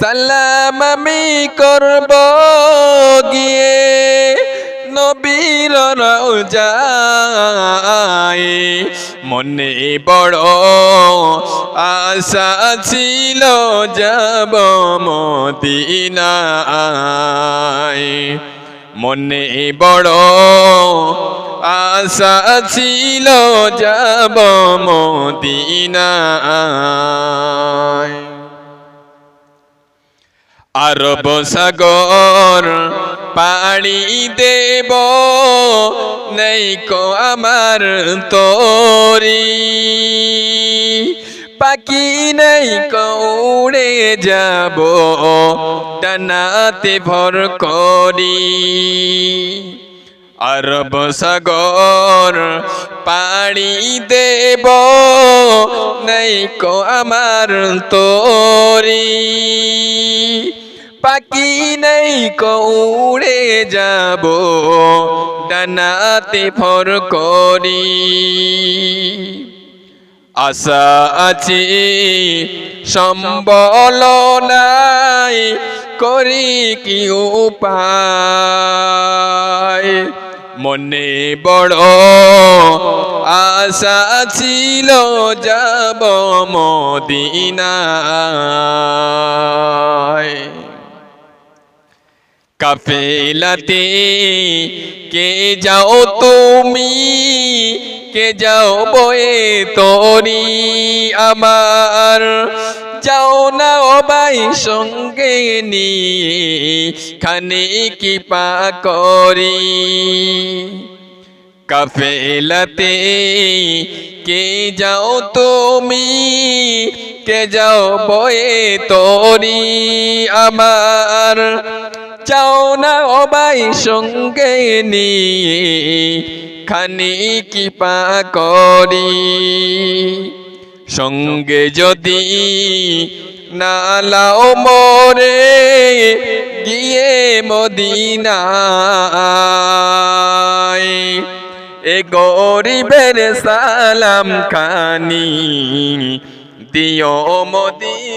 সালাম আমি করব গিয়ে নবীর রওজায়। মনে বড় আশা ছিল যাব মদিনায়। মনে বড় আশা ছিল যাব মদিনায়। আরব সাগর পাড়ি দেব নেই কো আমার তোরি। পাখি নেই কৌড়ে যাব, ডানাতে ভর করি। আরব সাগর পাড়ি দেব নেই কো আমার তোরি। পাখি নেই কৌড়ে যাব, ডানাতে ভর করি। আশা আছি, সম্বল নাই, করি কি উপায়? মনে বড় আশা ছিল, যাব মদিনায়। কাফেলাতে, কে যাও তুমি, কে যাও বয়ে তরি আমার। যাও না ভাই সঙ্গে নিয়ে খানে কি পা করি। কাফেলাতে, কে যাও তুমি, কে যাও বয়ে তরি আমার। চাও না ভাই সঙ্গে নিয়ে, খানি কি পা করি। সঙ্গে যদি নালাও মরে গিয়ে মদিনায়, এ গরিবের সালাম খানি দিও মদিনায়।